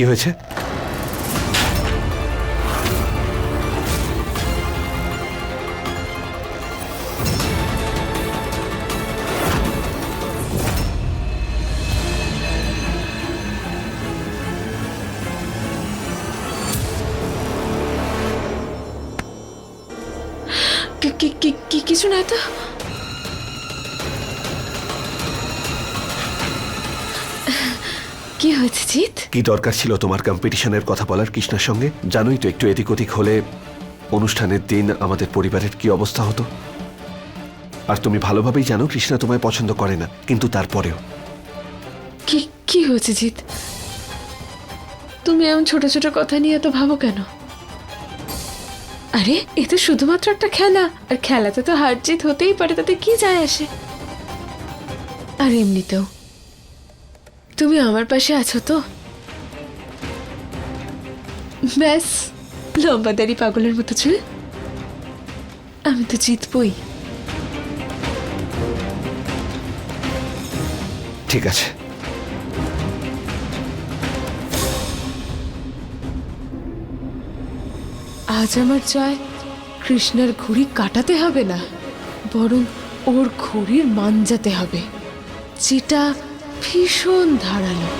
কি হয়েছে? কি- কি- কি- কি- কিছু না তো হয়েছে জিৎ? কি দরকার ছিল তোমার কম্পিটিশনের কথা বলার কৃষ্ণার সঙ্গে? জানোই তো একটু এদিক ওদিক হলে অনুষ্ঠানের দিন আমাদের পরিবারের কি অবস্থা হতো। আর তুমি ভালোভাবেই জানো কৃষ্ণা তোমায় পছন্দ করে না কিন্তু তারপরেও। কি কি হয়েছে জিৎ? তুমি এমন ছোট ছোট কথা নিয়ে এত ভাবো কেন? আরে এ তো শুধুমাত্র একটা খেলা আর খেলাতে তো হার জিত হতেই পারে তাতে কি যায় আসে? আর এমনিতেও তুমি আমার পাশে আছো তো? ব্যাস লম্বা দাড়ি পাগলের মতো চুল আমি তো জিতবই। ঠিক আছে। আজ আমার চায় কৃষ্ণের ঘুড়ি কাটাতে হবে না বরং ওর ঘুড়ির মাঞ্জাতে হবে। যেটা ভীষণ ধারালো।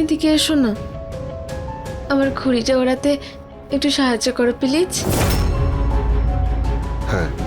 এদিকে এসো না। আমার ঘুড়িটা ওড়াতে একটু সাহায্য করো প্লিজ। হ্যাঁ।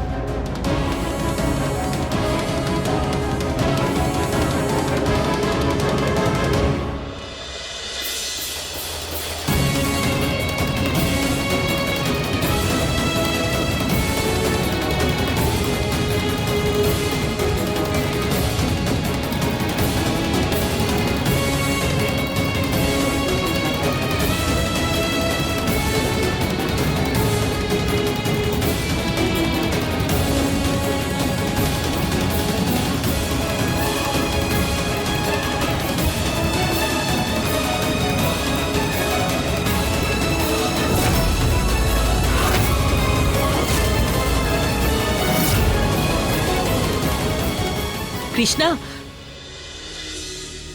কৃষ্ণা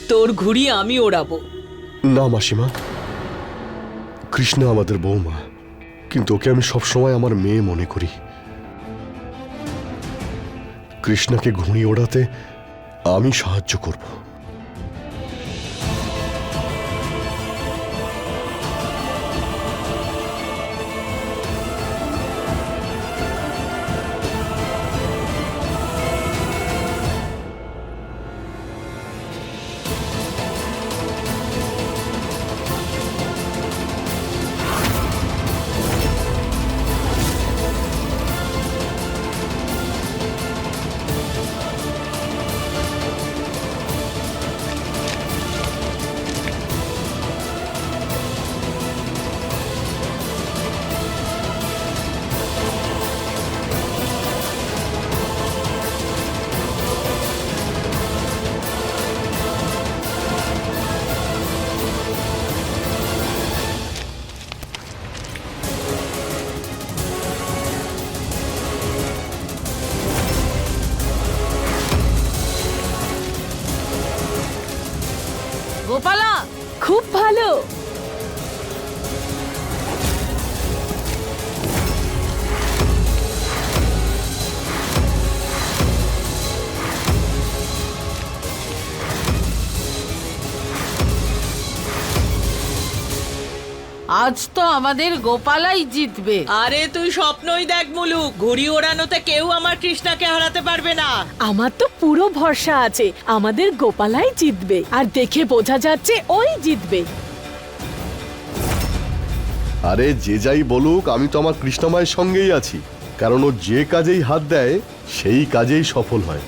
তোর ঘুড়ি আমি ওড়াবো। না, মাসিমা। কৃষ্ণা আমাদের বৌমা, কিন্তু ওকে আমি সবসময় আমার মেয়ে মনে করি। কৃষ্ণাকে ঘুড়ি ওড়াতে আমি সাহায্য করব। আজ তো আমাদের গোপালাই জিতবে। আরে তুই স্বপ্নই দেখ মুলুক ঘুড়ি ওড়ানোতে কেউ আমার কৃষ্ণাকে হারাতে পারবে না। আমার তো পুরো ভরসা আছে আমাদের গোপালাই জিতবে আর দেখে বোঝা যাচ্ছে ওই জিতবে। আরে যে যাই বলুক আমি তো আমার কৃষ্ণমায়ের সঙ্গেই আছি কারণ ও যে কাজেই হাত দেয় সেই কাজেই সফল হয়।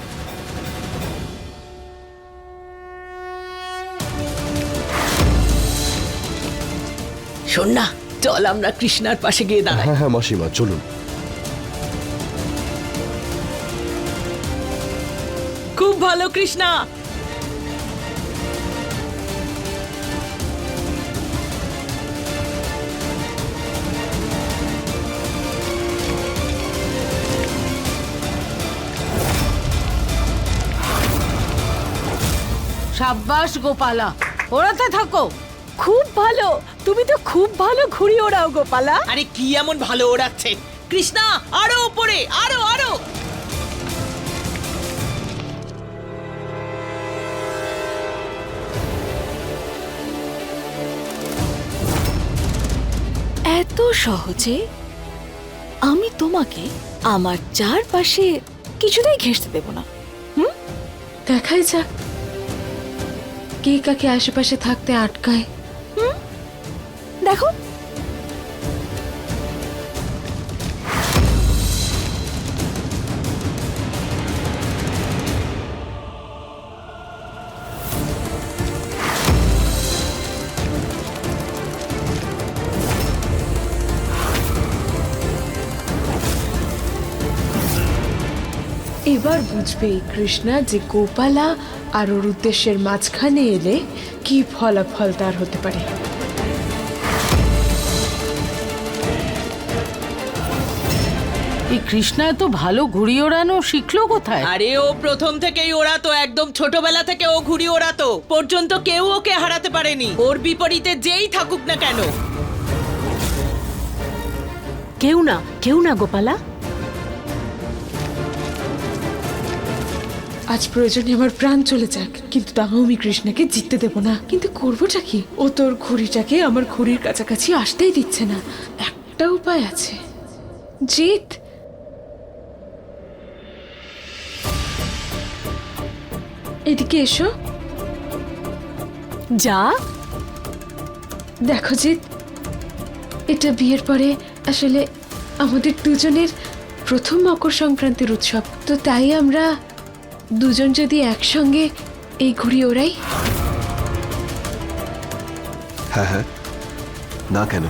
শোন না চল আমরা কৃষ্ণার পাশে গিয়ে দাঁড়াই। হ্যাঁ হ্যাঁ মাসিমা চলুন। খুব ভালো কৃষ্ণা। সাব্বাস গোপালা ওরাতে থাকো। খুব ভালো। তুমি তো খুব ভালো ঘুড়ি ওড়াও গোপালা। আরে কি এমন ভালো ওড়াচ্ছে? কৃষ্ণা আরও উপরে আরও আরও। এত সহজে? আমি তোমাকে আমার চারপাশে কিছুতেই ঘেঁষতে দেব না। হুম? দেখাই যাক। কে কাকে আশেপাশে থাকতে আটকায়। দেখো। এবার বুঝবে কৃষ্ণা যে গোপালা আর ওর উদ্দেশ্যের মাঝখানে এলে কি ফলাফল তার হতে পারে। এই কৃষ্ণা এত ভালো ঘুড়ি ওড়ানো শিখলো কোথায়? আরে ও প্রথম থেকেই ওড়াতো একদম ছোটবেলা থেকে ও ঘুড়ি ওড়াতো। পর্যন্ত কেউ ওকে হারাতে পারেনি। ওর বিপরীতে যেই থাকুক না কেন। কেউ না কেউ না গোপালা। আজ প্রয়োজনে আমার প্রাণ চলে যাক কিন্তু তাও আমি কৃষ্ণাকে জিততে দেব না। কিন্তু করবোটা কি? ও তোর ঘুড়িটাকে আমার ঘুড়ির কাছাকাছি আসতেই দিচ্ছে না। একটা উপায় আছে। জিত। এদিকে এসো। যা। দেখো জিৎ, এটা বিয়ের পরে আসলে আমাদের দুজনের প্রথম মকর সংক্রান্তির উৎসব। তো তাই আমরা দুজন যদি একসঙ্গে এই ঘুড়ি ওড়াই? হ্যাঁ হ্যাঁ। না কেন?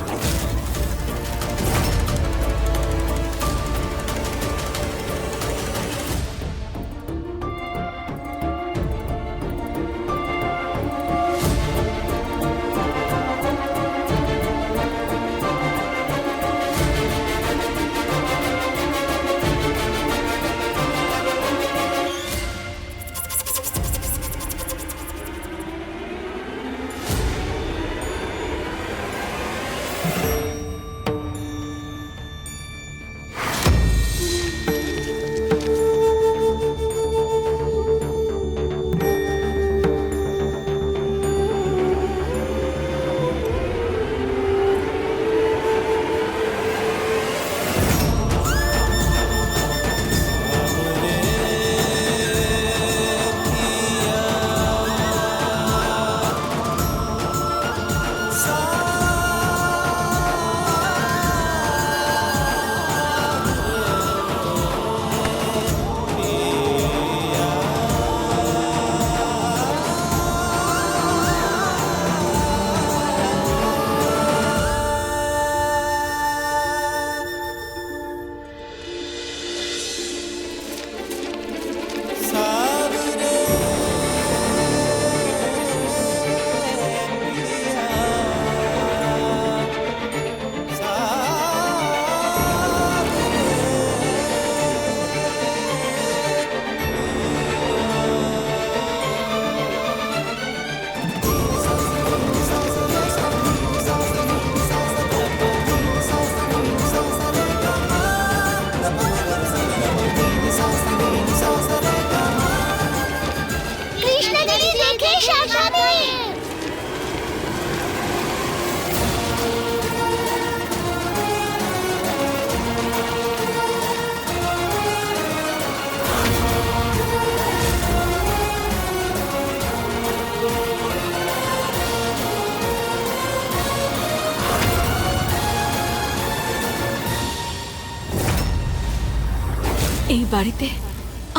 বাড়িতে,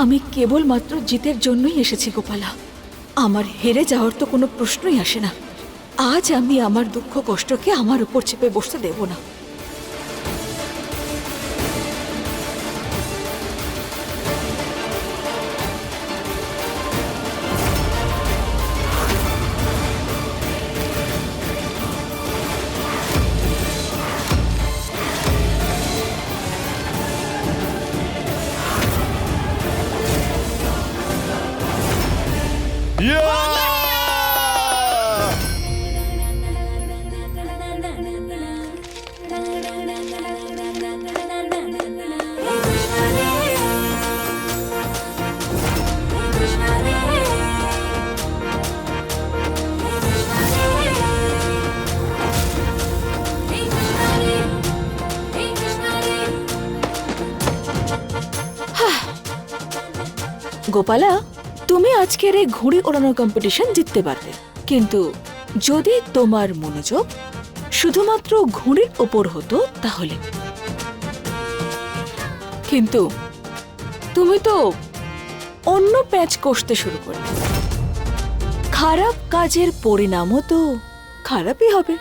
আমি কেবলমাত্র জিতের জন্যই এসেছি গোপালা। আমার হেরে যাওয়ার তো কোনো প্রশ্নই আসে না। আজ আমি আমার দুঃখ কষ্টকে আমার উপর চেপে বসতে দেব না। গোপালা তুমি আজকের এই ঘুড়ি ওড়ানোর কম্পিটিশন জিততে পারবে কিন্তু যদি তোমার মনোযোগ শুধুমাত্র ঘুড়ির ওপর হতো, তাহলে? কিন্তু তুমি তো অন্য প্যাচ কষতে শুরু করলে। খারাপ কাজের পরিণামও তো খারাপই হবে।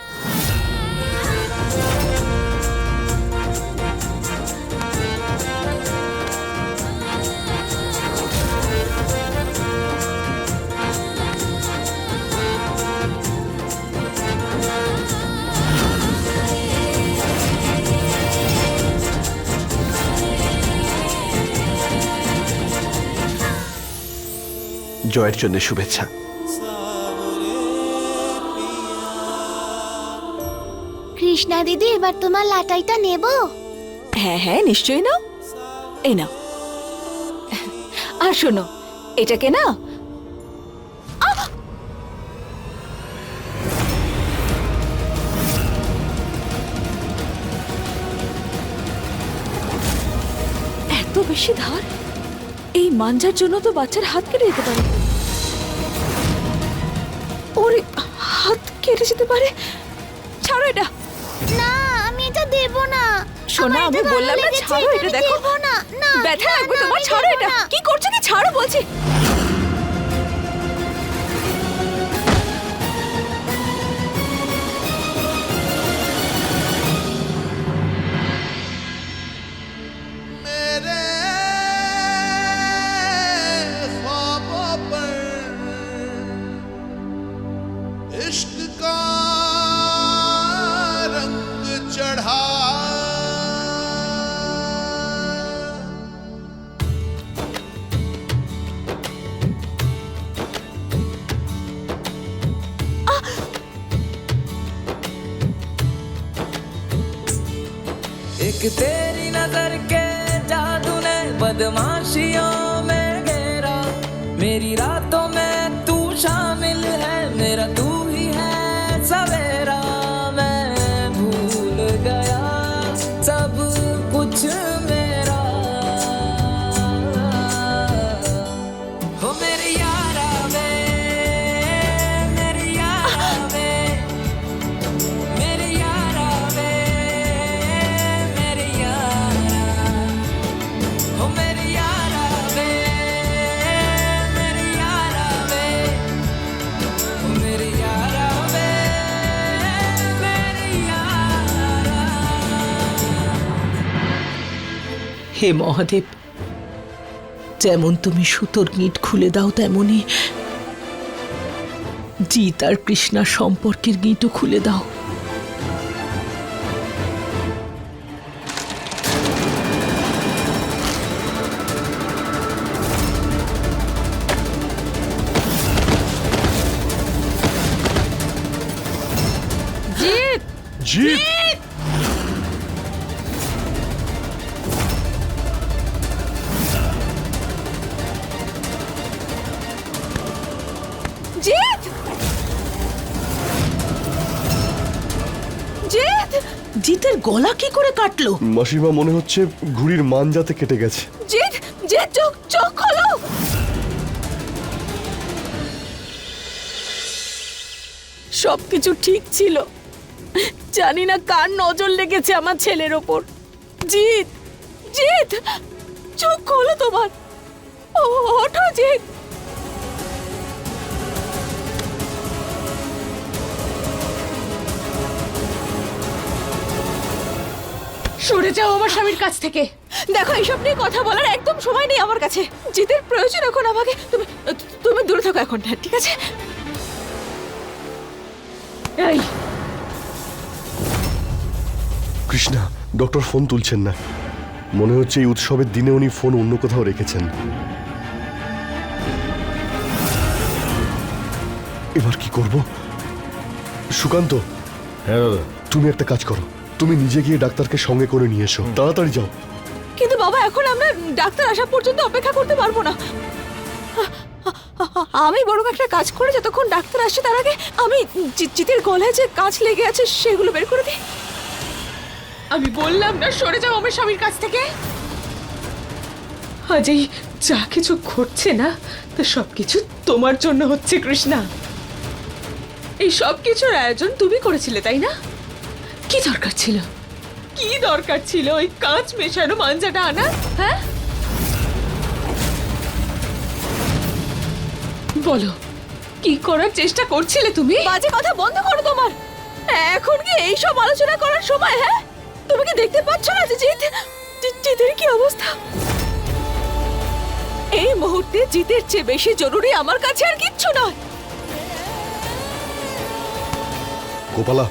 জয়ের জন্য শুভেচ্ছা। কৃষ্ণা দিদি এবার তোমার লাটাইটা নেব? হ্যাঁ হ্যাঁ নিশ্চয়ই নাও। এই নাও। আর শোনো এটাকে না! এত বেশি ধার? মাঞ্জার জন্য তো বাচ্চার হাত কেটে যেতে পারে। ওরে হাত কেটে যেতে পারে? ছাড়ো এটা। না আমি এটা দেব না। সোনা আমি বললাম না ছাড়ো এটা দেখো। না। না ব্যথা एक तेरी नज़र के जादू ने बदमाशियों में घेरा। मेरी रातों में तू शामिल হে মহাদেব, যেমন তুমি সুতোর গিট খুলে দাও, তেমনি জিত আর কৃষ্ণার সম্পর্কের গিটও খুলে দাও। জিৎ! জিৎ! জিতের গলা কি করে কাটলো? মাসিমা মনে হচ্ছে ঘুড়ির মানজাতে কেটে গেছে। জিৎ! জিৎ চোখ চোখ খোলো! সবকিছু ঠিক ছিল। জানি না কার নজর লেগেছে আমার ছেলের ওপর। জিৎ! জিৎ! চোখ খোলো তোমার। ও ওঠো জিৎ! সরে যাও আমার স্বামীর কাছ থেকে। দেখো এইসব নিয়ে কথা বলার একদম সময় নেই আমার কাছে। জিতের প্রয়োজন এখন আমাকে। তুমি তুমি দূরে থাকো এখন হ্যাঁ, ঠিক আছে? এই। কৃষ্ণা ডক্টর ফোন তুলছেন না। মনে হচ্ছে এই উৎসবের দিনে উনি ফোন অন্য কোথাও রেখেছেন। এবার কি করব? সুকান্ত হ্যাঁ দাদা। তুমি একটা কাজ করো। তুমি নিজে গিয়ে ডাক্তারকে সঙ্গে করে নিয়ে এসো। তাড়াতাড়ি যাও। কিন্তু বাবা এখন আমরা ডাক্তার আসা পর্যন্ত অপেক্ষা করতে পারব না। আমি বরং একটা কাজ করে যতক্ষণ ডাক্তার আসছে তার আগে আমি জিতের গলায় যে কাজ লেগে আছে সেগুলো বের করে দিই। আমি বললাম না সরে যাও আমার স্বামীর কাছ থেকে। আজ এই যা কিছু ঘটছে না তা সব কিছু তোমার জন্য হচ্ছে কৃষ্ণা। এই সব কিছুর আয়োজন তুমি করেছিলে তাই না? কি দরকার ছিল? কি দরকার ছিল? ওই কাঁচ মেশানো মাঞ্জাটা আনা হ্যাঁ? বলো কি করার চেষ্টা করছিলে তুমি? বাজে কথা বন্ধ করো তোমার। এখন কি এই সব আলোচনা করার সময় হ্যাঁ? তুমি কি দেখতে পাচ্ছ না যে জিত জিতের কি অবস্থা? এই মুহূর্তে জিতের চেয়ে বেশি জরুরি আমার কাছে আর কিচ্ছু নয়। গোপালা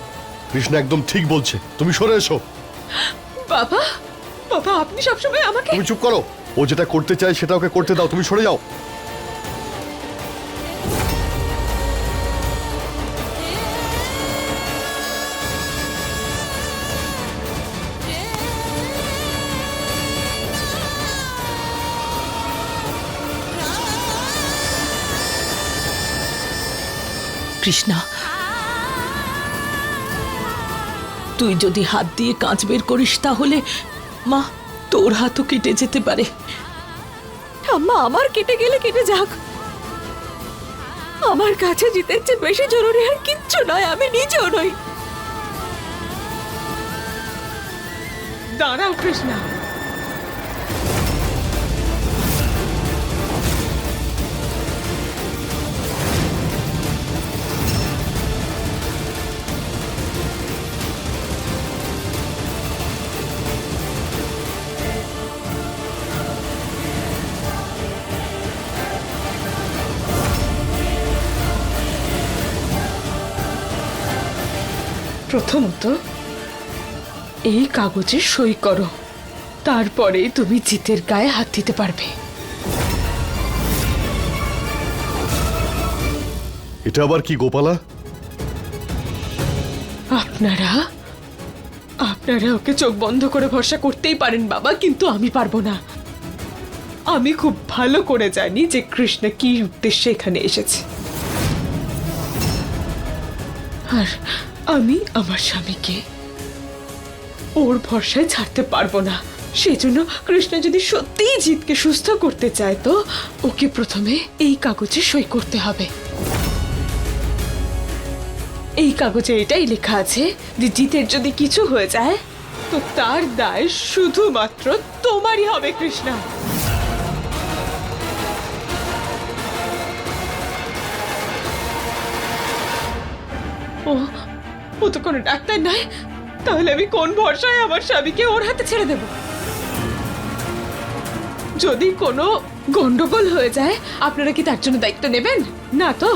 কৃষ্ণ একদম ঠিক বলছে। তুমি সরে এসো। বাবা বাবা আপনি সবসময় আমাকে তুমি চুপ করো। ও যেটা করতে চায় সেটা ওকে করতে দাও। তুমি সরে যাও। কৃষ্ণা তুই যদি হাত দিয়ে কাঁচ বের করিস তাহলে মা তোর হাতও কেটে যেতে পারে। আম্মা আমার কেটে গেলে কেটে যাক। আমার কাছে জিতের চেয়ে বেশি জরুরি আর কিচ্ছু নয় আমি নিজেও নই। দাঁড়াও কৃষ্ণা। প্রথমত এই কাগজে সই করো তারপরে তুমি জিতের গায়ে হাত দিতে পারবে। এটা আবার কি গোপালা? আপনারা আপনারা ওকে চোখ বন্ধ করে ভরসা করতেই পারেন বাবা কিন্তু আমি পারব না। আমি খুব ভালো করে জানি যে কৃষ্ণ কি উদ্দেশ্যে এখানে এসেছে। আর আমি আমার স্বামীকে ওর ভরসায় ছাড়তে পারব না। সেই জন্য কৃষ্ণ যদি সত্যিই জিতকে সুস্থ করতে চায় তো ওকে প্রথমে এই কাগজে সই করতে হবে। এই কাগজে এটাই লেখা আছে যে জিতের যদি কিছু হয়ে যায়, তো তার দায় শুধুমাত্র তোমারই হবে, কৃষ্ণা। ও ও তো কোনো ডাক্তার নাই, তাহলে আমি কোন ভরসায় আমার স্বামীকে ওর হাতে ছেড়ে দেব? যদি কোনো গন্ডগোল হয়ে যায়, আপনারা কি তার জন্য দায়িত্ব নেবেন? না তো।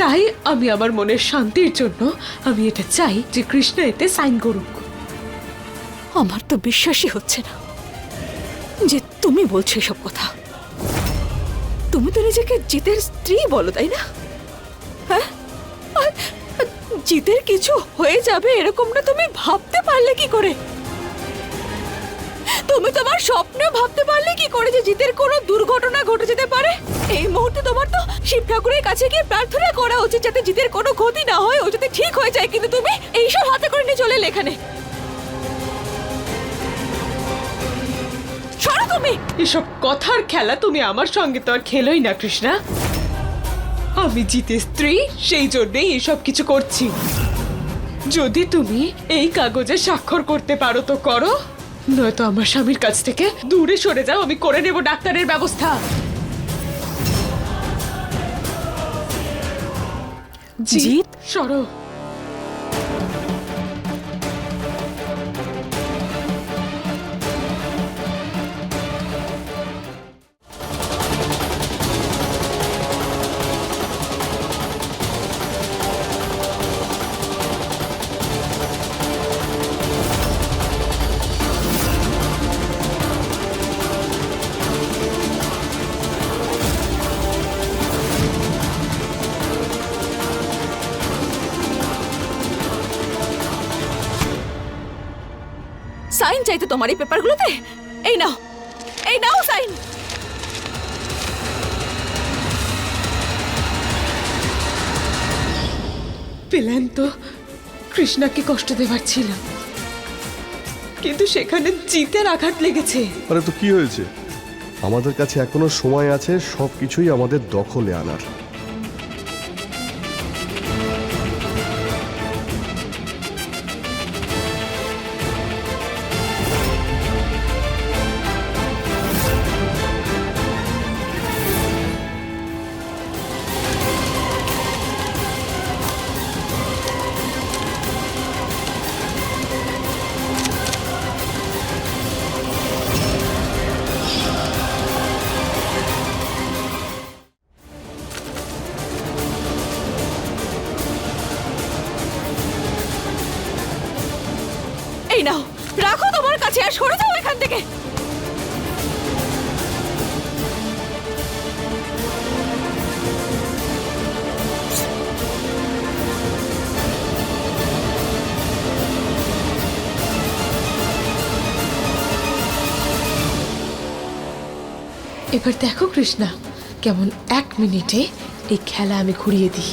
তাই আমি আমার মনের শান্তির জন্য আমি এটা চাই যে কৃষ্ণ এতে সাইন করুক। আমার তো বিশ্বাসই হচ্ছে না যে তুমি বলছো এসব কথা। তুমি তো নিজেকে জিতের স্ত্রী বলো, তাই না? হ্যাঁ? জিতের কিছু হয়ে যাবে এরকমটা তুমি ভাবতে পারলে কি করে? তুমি তোমার স্বপ্নে ভাবতে পারলে কি করে যে জিতের কোনো দুর্ঘটনা ঘটে যেতে পারে? এই মুহূর্তে তোমার তো শিব ঠাকুরের কাছে গিয়ে প্রার্থনা করা উচিত যাতে জিতের কোনো ক্ষতি না হয়, ও যাতে ঠিক হয়ে যায় কিন্তু তুমি এইসব হাতে করে নিয়ে চলে এখানে। সরো তুমি! এসব কথার খেলা তুমি আমার সঙ্গে তো আর খেলোই না, কৃষ্ণা। আমি জিতে স্ত্রী সেই জন্যেই এসব কিছু করছি। যদি তুমি এই কাগজে স্বাক্ষর করতে পারো তো করো। নয়তো আমার স্বামীর কাছ থেকে দূরে সরে যাও আমি করে নেব ডাক্তারের ব্যবস্থা। জিৎ? সরো। তোমার এই পেপারগুলোতে? এই নাও এই নাও সাইন। প্ল্যান তো কৃষ্ণাকে কষ্ট দেবার ছিল। কিন্তু সেখানে জিতের আঘাত লেগেছে। আরে তো কি হয়েছে? আমাদের কাছে এখনও সময় আছে সব কিছুই আমাদের দখলে আনার। কাছে আর সরে যাও এখান থেকে। এবার দেখো কৃষ্ণা, কেমন এক মিনিটে এই খেলা আমি ঘুরিয়ে দিই।